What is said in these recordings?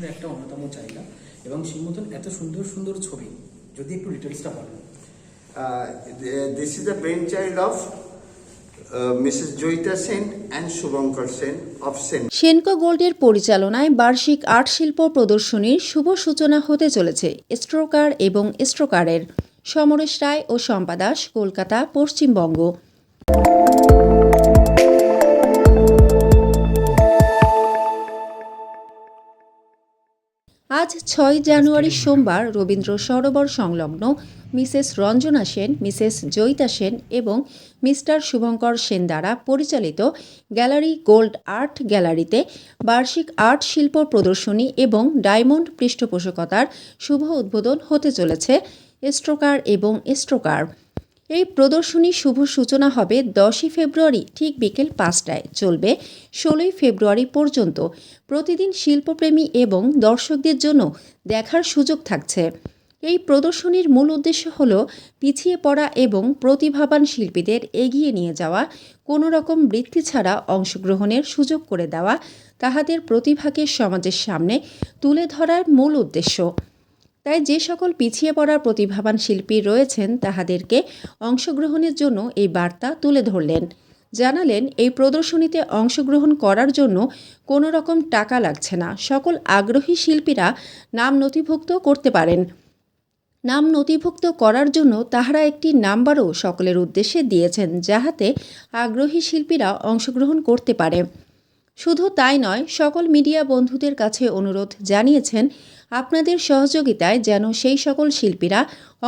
প্রদর্শনীর একটা অন্যতম চাহিদা এবং সেই মতন এত সুন্দর সুন্দর ছবি যদি একটু ডিটেলসটা বলেন। uh, Mrs. Joita Sen and Shubhankar Sen. Senco গোল্ডের পরিচালনায় বার্ষিক আর্ট শিল্প প্রদর্শনীর শুভ সূচনা হতে চলেছে স্ট্রোকার এবং স্ট্রোকারের। সমরেশ রায় ও শম্পা দাস কলকাতা পশ্চিমবঙ্গ। আজ ছয় জানুয়ারি সোমবার রবীন্দ্র সরোবর সংলগ্ন মিসেস রঞ্জনা সেন মিসেস জয়িতা সেন এবং মিস্টার শুভঙ্কর সেন দ্বারা পরিচালিত গ্যালারি গোল্ড আর্ট গ্যালারিতে বার্ষিক আর্ট শিল্প প্রদর্শনী এবং ডায়মন্ড পৃষ্ঠপোষকতার শুভ উদ্বোধন হতে চলেছে স্ট্রোকার এবং স্ট্রোকার। এই প্রদর্শনীর শুভ সূচনা হবে দশই ফেব্রুয়ারি, ঠিক বিকেল পাঁচটায়। চলবে ষোলোই ফেব্রুয়ারি পর্যন্ত। প্রতিদিন শিল্পপ্রেমী এবং দর্শকদের জন্য দেখার সুযোগ থাকছে। এই প্রদর্শনীর মূল উদ্দেশ্য হল পিছিয়ে পড়া এবং প্রতিভাবান শিল্পীদের এগিয়ে নিয়ে যাওয়া, কোনো রকম বৃত্তি ছাড়া অংশগ্রহণের সুযোগ করে দেওয়া, তাহাদের প্রতিভাকে সমাজের সামনে তুলে ধরার মূল উদ্দেশ্য। তাই যে সকল পিছিয়ে পড়া প্রতিভাবান শিল্পী রয়েছেন, তাহাদেরকে অংশগ্রহণের জন্য এই বার্তা তুলে ধরলেন। জানালেন, এই প্রদর্শনীতে অংশগ্রহণ করার জন্য কোনো রকম টাকা লাগছে না। সকল আগ্রহী শিল্পীরা নাম নথিভুক্ত করতে পারেন। নাম নথিভুক্ত করার জন্য তাহারা একটি নাম্বারও সকলের উদ্দেশ্যে দিয়েছেন, যাহাতে আগ্রহী শিল্পীরা অংশগ্রহণ করতে পারে। শুধু তাই নয়, সকল মিডিয়া বন্ধুদের কাছে অনুরোধ জানিয়েছেন, আপনাদের সহযোগিতায় যেন সেই সকল শিল্পীরা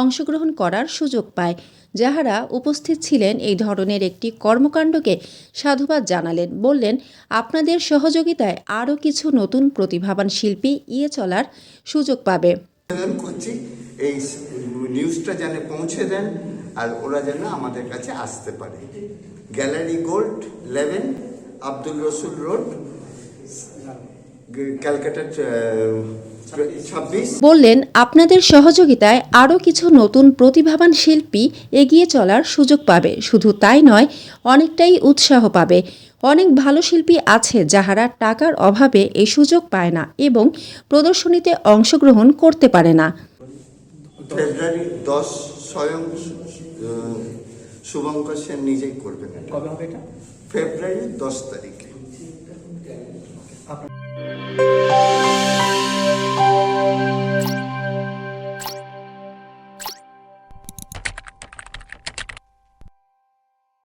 অংশগ্রহণ করার সুযোগ পায়। যাহারা উপস্থিত ছিলেন, এই ধরনের একটি কর্মকাণ্ডকে সাধুবাদ জানালেন, বললেন, আপনাদের সহযোগিতায় আরও কিছু নতুন প্রতিভাবান শিল্পী ইয়ে চলার সুযোগ পাবে। এই নিউজটা যেন পৌঁছে দেন আর ওরা যেন আমাদের কাছে আসতে পারে। গ্যালারি গোল্ড লেভেন আব্দুল রসুল রোড ক্যালকাটা বললেন আপনাদের সহযোগিতায় আরও কিছু নতুন প্রতিভাবান শিল্পী এগিয়ে চলার সুযোগ পাবে। শুধু তাই নয় অনেকটাই উৎসাহ পাবে। অনেক ভালো শিল্পী আছে যাহারা টাকার অভাবে এই সুযোগ পায় না এবং প্রদর্শনীতে অংশগ্রহণ করতে পারে না। ফেব্রুয়ারি দশ স্বয়ং শুভঙ্কর সেন নিজেই করবেন কবে হবে এটা? ফেব্রুয়ারি দশ তারিখে।